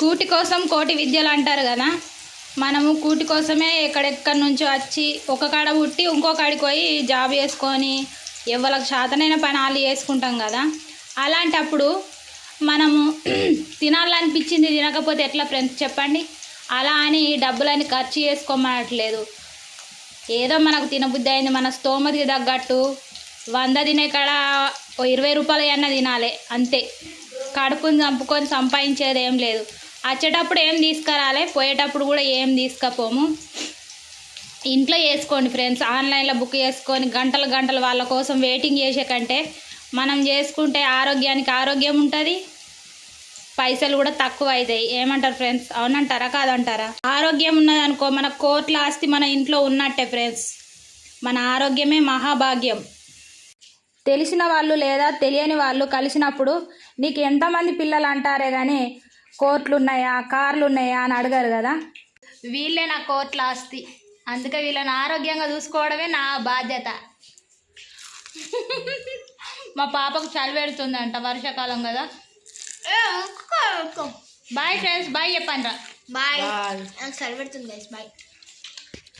కూటి కోసం కోటి విద్యలు అంటారు కదా. మనము కూటి కోసమే ఎక్కడెక్కడి నుంచో వచ్చి ఒక కాడ పుట్టి ఇంకో కాడికి పోయి జాబ్ చేసుకొని ఎవరికి శాతనైన పని వాళ్ళు చేసుకుంటాం కదా. అలాంటప్పుడు మనము తినాలనిపించింది తినకపోతే ఎట్లా ఫ్రెండ్స్ చెప్పండి. అలా అని డబ్బులని ఖర్చు చేసుకోమనట్లేదు. ఏదో మనకు తినబుద్ధి అయింది మన స్తోమతికి తగ్గట్టు వంద తినే కాడ ఓ ఇరవై రూపాయలు అన్న తినాలి అంతే. కడుపుని చంపుకొని సంపాదించేది ఏం లేదు. వచ్చేటప్పుడు ఏం తీసుకురాలి పోయేటప్పుడు కూడా ఏం తీసుకపోము. ఇంట్లో చేసుకోండి ఫ్రెండ్స్ ఆన్లైన్లో బుక్ చేసుకొని గంటలు గంటలు వాళ్ళ కోసం వెయిటింగ్ చేసే కంటే మనం చేసుకుంటే ఆరోగ్యానికి ఆరోగ్యం ఉంటుంది పైసలు కూడా తక్కువ అవుతాయి. ఏమంటారు ఫ్రెండ్స్? అవునంటారా? కాదంటారా? ఆరోగ్యం ఉన్నదనుకో మన కోట్ల ఆస్తి మన ఇంట్లో ఉన్నట్టే ఫ్రెండ్స్. మన ఆరోగ్యమే మహాభాగ్యం. తెలిసిన వాళ్ళు లేదా తెలియని వాళ్ళు కలిసినప్పుడు నీకు ఎంతమంది పిల్లలు అంటారే కానీ కోట్లు ఉన్నాయా కార్లు ఉన్నాయా అని అడగారు కదా? వీళ్ళే నా కోట్ల ఆస్తి. అందుకే వీళ్ళని ఆరోగ్యంగా చూసుకోవడమే నా బాధ్యత. మా పాపకు చలి పెడుతుందంట వర్షాకాలం కదా. బాయ్ ఫ్రెండ్స్ బాయ్ చెప్పండి రా బాయ్ సరిపెడుతుంది గైస్ బాయ్